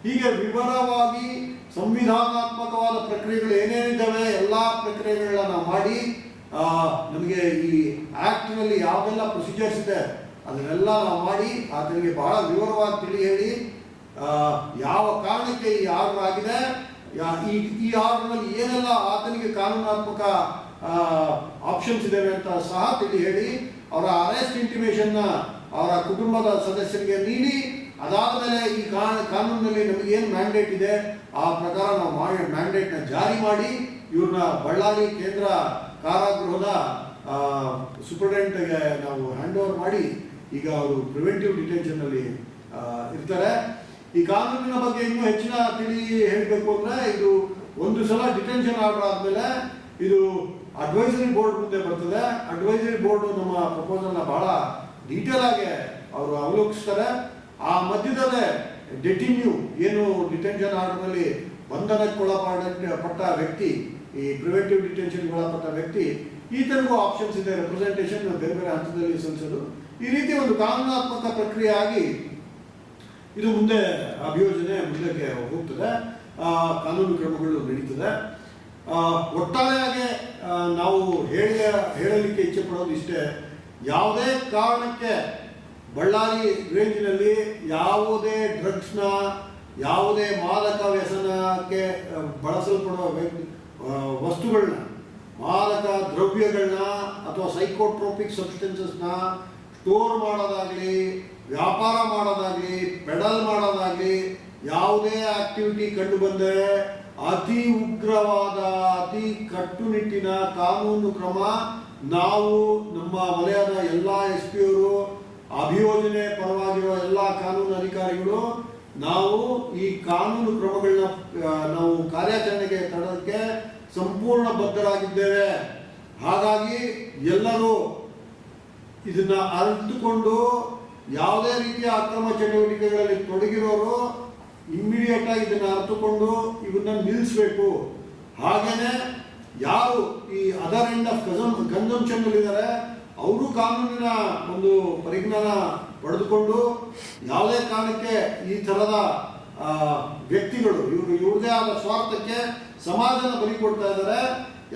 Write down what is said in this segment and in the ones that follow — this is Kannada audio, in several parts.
ಹೀಗೆ ವಿವರವಾಗಿ ಸಂವಿಧಾನಾತ್ಮಕವಾದ ಪ್ರಕ್ರಿಯೆಗಳು ಏನೇನಿದ್ದಾವೆ ಎಲ್ಲ ಪ್ರಕ್ರಿಯೆಗಳನ್ನ ಮಾಡಿ ನಮಗೆ ಈ ಆ್ಯಕ್ಟ್ನಲ್ಲಿ ಯಾವೆಲ್ಲ ಪ್ರೊಸೀಜರ್ಸ್ ಇದೆ ಅದನ್ನೆಲ್ಲ ನಾವು ಮಾಡಿ ಆತನಿಗೆ ಬಹಳ ವಿವರವಾಗಿ ತಿಳಿ ಹೇಳಿ ಯಾವ ಕಾರಣಕ್ಕೆ ಈ ಆರ್ಡರ್ ಆಗಿದೆ ಈ ಈ ಆರ್ಡರ್ನಲ್ಲಿ ಏನೆಲ್ಲ ಆತನಿಗೆ ಕಾನೂನಾತ್ಮಕ ಆಪ್ಷನ್ಸ್ ಇದ್ದಾವೆ ಅಂತ ಸಹ ತಿಳಿ ಹೇಳಿ, ಅವರ ಅರೆಸ್ಟ್ ಇಂಟಿಮೇಷನ್ನ ಅವರ ಕುಟುಂಬದ ಸದಸ್ಯರಿಗೆ ನೀಡಿ ಅದಾದ ಮೇಲೆ ಈ ಕಾನೂನಿನಲ್ಲಿ ನಮಗೆ ಏನು ಮ್ಯಾಂಡೇಟ್ ಇದೆ, ಆ ಪ್ರಕಾರ ನಾವು ಮ್ಯಾಂಡೇಟ್ನ ಜಾರಿ ಮಾಡಿ ಇವ್ರನ್ನ ಬಳ್ಳಾರಿ ಕೇಂದ್ರ ಕಾರಾಗೃಹದ ಸೂಪರ್ಡೆಂಟ್ಗೆ ನಾವು ಹ್ಯಾಂಡ್ ಓವರ್ ಮಾಡಿ, ಈಗ ಅವರು ಪ್ರಿವೆಂಟಿವ್ ಡಿಟೆನ್ಷನ್ನಲ್ಲಿ ಇರ್ತಾರೆ. ಈ ಕಾನೂನಿನ ಬಗ್ಗೆ ಇನ್ನೂ ಹೆಚ್ಚಿನ ತಿಳಿ ಹೇಳಬೇಕು ಅಂದ್ರೆ, ಇದು ಒಂದು ಸಲ ಡಿಟೆನ್ಷನ್ ಆರ್ಡರ್ ಆದಮೇಲೆ ಇದು ಅಡ್ವೈಸರಿ ಬೋರ್ಡ್ ಮುಂದೆ ಬರ್ತದೆ. ಅಡ್ವೈಸರಿ ಬೋರ್ಡ್ ನಮ್ಮ ಪ್ರಪೋಸಲ್ನ ಬಹಳ ಡೀಟೇಲ್ ಆಗಿ ಅವರು ಅವಲೋಕಿಸ್ತಾರೆ. ಆ ಮಧ್ಯದಲ್ಲೇ ಡೆಟಿನ್ಯೂ ಏನು ಡಿಟೆನ್ಷನ್ ಆರ್ಡರ್ನಲ್ಲಿ ಬಂಧನಕ್ಕೊಳಪಡ ಪಟ್ಟ ವ್ಯಕ್ತಿ, ಈ ಪ್ರಿವೆಂಟಿವ್ ಡಿಟೆನ್ಷನ್ಗೆ ಒಳಪಟ್ಟ ವ್ಯಕ್ತಿ, ಈತನಿಗೂ ಆಪ್ಷನ್ಸ್ ಇದೆ ರೆಪ್ರೆಸೆಂಟೇಷನ್ ಬೇರೆ ಬೇರೆ ಹಂತದಲ್ಲಿ ಸಲ್ಲಿಸೋದು. ಈ ರೀತಿ ಒಂದು ಕಾನೂನಾತ್ಮಕ ಪ್ರಕ್ರಿಯೆ ಆಗಿ ಇದು ಮುಂದೆ ಅಭಿಯೋಜನೆ ಮುಂದಕ್ಕೆ ಹೋಗ್ತದೆ. ಕಾನೂನು ಕ್ರಮಗಳು ನಡೀತದೆ. ಒಟ್ಟಾರೆಯಾಗಿ ನಾವು ಹೇಳ ಹೇಳಲಿಕ್ಕೆ ಇಚ್ಛೆ ಪಡೋದು ಇಷ್ಟೇ. ಯಾವುದೇ ಕಾರಣಕ್ಕೆ ಬಳ್ಳಾರಿ ರೇಂಜ್ನಲ್ಲಿ ಯಾವುದೇ ಡ್ರಗ್ಸ್ನ, ಯಾವುದೇ ಮಾದಕ ವ್ಯಸನಕ್ಕೆ ಬಳಸಲ್ಪಡುವ ವಸ್ತುಗಳನ್ನ ಮಾದಕ ದ್ರವ್ಯಗಳನ್ನ ಅಥವಾ ಸೈಕೋಟ್ರೋಪಿಕ್ ಸಬ್ಸ್ಟೆನ್ಸಸ್ನ ಸ್ಟೋರ್ ಮಾಡೋದಾಗಲಿ, ವ್ಯಾಪಾರ ಮಾಡೋದಾಗಲಿ, ಪೆಡಲ್ ಮಾಡೋದಾಗ್ಲಿ, ಯಾವುದೇ ಆಕ್ಟಿವಿಟಿ ಕಂಡು ಬಂದರೆ ಅತಿ ಉಗ್ರವಾದ, ಅತಿ ಕಟ್ಟುನಿಟ್ಟಿನ ಕಾನೂನು ಕ್ರಮ ನಾವು ನಮ್ಮ ವಲಯದ ಎಲ್ಲ ಎಸ್ ಪಿ ಅವರು ಅಭಿಯೋಜನೆ ಪರವಾಗಿರುವ ಎಲ್ಲ ಕಾನೂನು ಅಧಿಕಾರಿಗಳು, ನಾವು ಈ ಕಾನೂನು ಕ್ರಮಗಳನ್ನ ನಾವು ಕಾರ್ಯಾಚರಣೆಗೆ ತರೋದಕ್ಕೆ ಸಂಪೂರ್ಣ ಬದ್ಧರಾಗಿದ್ದೇವೆ. ಹಾಗಾಗಿ ಎಲ್ಲರೂ ಇದನ್ನ ಅರಿತುಕೊಂಡು ಯಾವುದೇ ರೀತಿಯ ಅಕ್ರಮ ಚಟುವಟಿಕೆಗಳಲ್ಲಿ ತೊಡಗಿರೋರು ಇಮ್ಮಿಡಿಯೇಟ್ ಆಗಿ ಇದನ್ನ ಅರಿತುಕೊಂಡು ಇವನ್ನ ನಿಲ್ಲಿಸಬೇಕು. ಹಾಗೇನೆ ಯಾರು ಈ other end of consume consumption ಇದ್ದಾರೆ ಅವರು ಕಾನೂನಿನ ಒಂದು ಪರಿಜ್ಞಾನ ಪಡೆದುಕೊಂಡು ಯಾವುದೇ ಕಾರಣಕ್ಕೆ ಈ ಥರದ ವ್ಯಕ್ತಿಗಳು, ಇವರು, ಇವ್ರದೇ ಆದ ಸ್ವಾರ್ಥಕ್ಕೆ ಸಮಾಜನ ಬಲಿ ಕೊಡ್ತಾ ಇದ್ದಾರೆ.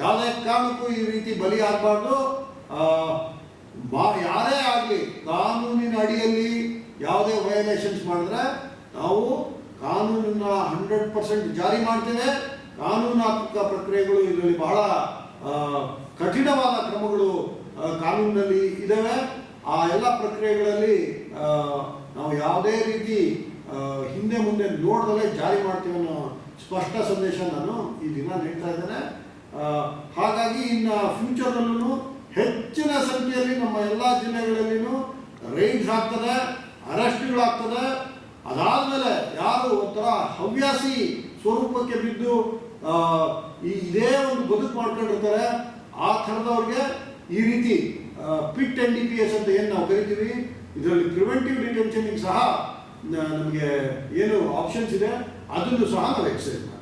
ಯಾವುದೇ ಕಾರಣಕ್ಕೂ ಈ ರೀತಿ ಬಲಿ ಆಗಬಾರ್ದು. ಯಾರೇ ಆಗಲಿ, ಕಾನೂನಿನ ಅಡಿಯಲ್ಲಿ ಯಾವುದೇ ವಯಲೇಷನ್ಸ್ ಮಾಡಿದ್ರೆ ನಾವು ಕಾನೂನನ್ನ ಹಂಡ್ರೆಡ್ ಪರ್ಸೆಂಟ್ ಜಾರಿ ಮಾಡ್ತೇವೆ. ಕಾನೂನಾತ್ಮಕ ಪ್ರಕ್ರಿಯೆಗಳು ಇದರಲ್ಲಿ ಬಹಳ ಕಠಿಣವಾದ ಕ್ರಮಗಳು ಕಾನೂನಿನಲ್ಲಿ ಇದ್ದಾವೆ ಆ ಎಲ್ಲ ಪ್ರಕ್ರಿಯೆಗಳಲ್ಲಿ ನಾವು ಯಾವುದೇ ರೀತಿ ಹಿಂದೆ ಮುಂದೆ ನೋಡ್ದಲೇ ಜಾರಿ ಮಾಡ್ತೀವಿ ಅನ್ನೋ ಸ್ಪಷ್ಟ ಸಂದೇಶ ನಾನು ಈ ದಿನ ನೀಡ್ತಾ ಇದ್ದೇನೆ. ಹಾಗಾಗಿ ಇನ್ನು ಫ್ಯೂಚರ್ನಲ್ಲೂ ಹೆಚ್ಚಿನ ಸಂಖ್ಯೆಯಲ್ಲಿ ನಮ್ಮ ಎಲ್ಲ ಜಿಲ್ಲೆಗಳಲ್ಲಿಯೂ ರೈಡ್ಸ್ ಆಗ್ತದೆ ಅರೆಸ್ಟ್ಗಳಾಗ್ತದೆ ಅದಾದಮೇಲೆ ಯಾರು ಒಂಥರ ಹವ್ಯಾಸಿ ಸ್ವರೂಪಕ್ಕೆ ಬಿದ್ದು ಇದೇ ಒಂದು ಬದುಕು ಮಾಡ್ಕೊಂಡಿರ್ತಾರೆ, ಆ ಥರದವ್ರಿಗೆ ಈ ರೀತಿ PIT N D P S ಅಂತ ಏನು ನಾವು ಕರಿತೀವಿ, ಇದರಲ್ಲಿ ಪ್ರಿವೆಂಟಿವ್ ಡಿಟೆನ್ಷನಿಗೆ ಸಹ ನಮಗೆ ಏನು ಆಪ್ಷನ್ಸ್ ಇದೆ, ಅದನ್ನು ಸಹ ನಾವು ಎಕ್ಸೈಸ್ ಮಾಡ್ತೀವಿ.